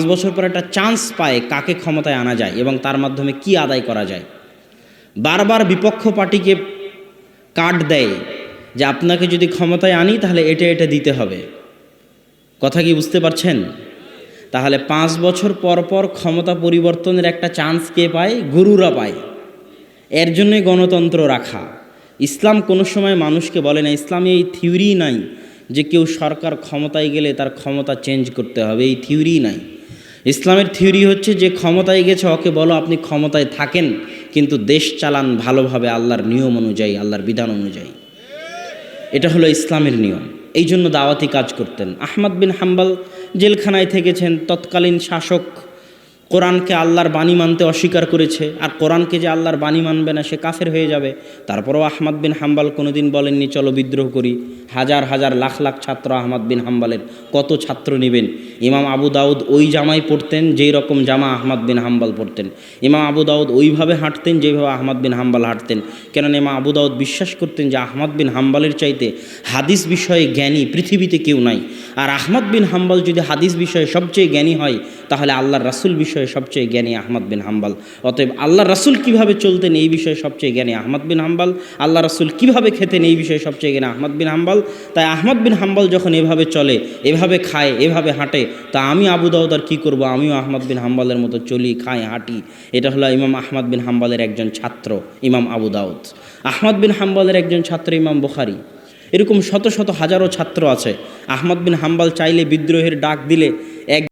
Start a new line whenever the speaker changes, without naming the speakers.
পাঁচ বছর পর একটা চান্স পায় কাকে ক্ষমতায় আনা যায় এবং তার মাধ্যমে কি আদায় করা যায়। বারবার বিপক্ষ পার্টিকে কার্ড দেয় যে আপনাকে যদি ক্ষমতায় আনি তাহলে এটা এটা দিতে হবে। কথা কি বুঝতে পারছেন? তাহলে পাঁচ বছর পর পর ক্ষমতা পরিবর্তনের একটা চান্স কে পায়? গুরুরা পায়। এর জন্যই গণতন্ত্র রাখা। ইসলাম কোনো সময় মানুষকে বলে না, ইসলামে এই থিওরি নাই যে কেউ সরকার ক্ষমতায় গেলে তার ক্ষমতা চেঞ্জ করতে হবে। এই থিওরি নাই। ইসলামের থিওরি হচ্ছে যে ক্ষমতায় গেছে, ওকে বলো আপনি ক্ষমতায় থাকেন, কিন্তু দেশ চালান ভালোভাবে আল্লাহর নিয়ম অনুযায়ী, আল্লাহর বিধান অনুযায়ী। এটা হলো ইসলামের নিয়ম। এই জন্য দাওয়াতি কাজ করতেন। আহমদ বিন হাম্বাল জেলখানায় থেকেছেন, তৎকালীন শাসক কোরআনকে আল্লাহর বাণী মানতে অস্বীকার করেছে, আর কোরআনকে যে আল্লাহর বাণী মানবে না, সে কাফের হয়ে যাবে। তারপরেও আহমদ বিন হাম্বাল কোনোদিন বলেননি, চলো বিদ্রোহ করি। হাজার হাজার লাখ লাখ ছাত্র আহমদ বিন হাম্বালের কত ছাত্র নেবেন? ইমাম আবু দাউদ ওই জামাই পড়তেন যেই রকম জামা আহমদ বিন হাম্বাল পড়তেন। ইমাম আবু দাউদ ওইভাবে হাঁটতেন যেভাবে আহমদ বিন হাম্বাল হাঁটতেন। কেননা ইমাম আবু দাউদ বিশ্বাস করতেন যে আহমদ বিন হাম্বালের চাইতে হাদিস বিষয়ে জ্ঞানী পৃথিবীতে কেউ নাই। আর আহমদ বিন হাম্বাল যদি হাদিস বিষয়ে সবচেয়ে জ্ঞানী হয়, তাহলে আল্লাহর রাসুল বিষয়ে সবচেয়ে জ্ঞানী আহমদ বিন হাম্বাল। অতএব আল্লাহ রাসুল কীভাবে চলতেন এই বিষয়ে সবচেয়ে জ্ঞানী আহমদ বিন হাম্বাল? আল্লাহ রাসুল কীভাবে খেতেন এই বিষয়ে সবচেয়ে জ্ঞানী আহমদ বিন হাম্বাল? তাই আহমদ বিন হাম্বাল যখন এভাবে চলে, এভাবে খায়, এভাবে হাঁটে, তা আমি আবু দাউদ আর কী করব? আমিও আহমদ বিন হাম্বালের মতো চলি, খাই, হাঁটি। এটা হলো ইমাম আহমদ বিন হাম্বালের একজন ছাত্র, ইমাম আবু দাউদ। আহমদ বিন হাম্বালের একজন ছাত্র ইমাম বুখারি। এরকম শত শত হাজারো ছাত্র আছে। আহমদ বিন হাম্বাল চাইলে বিদ্রোহের ডাক দিলে এক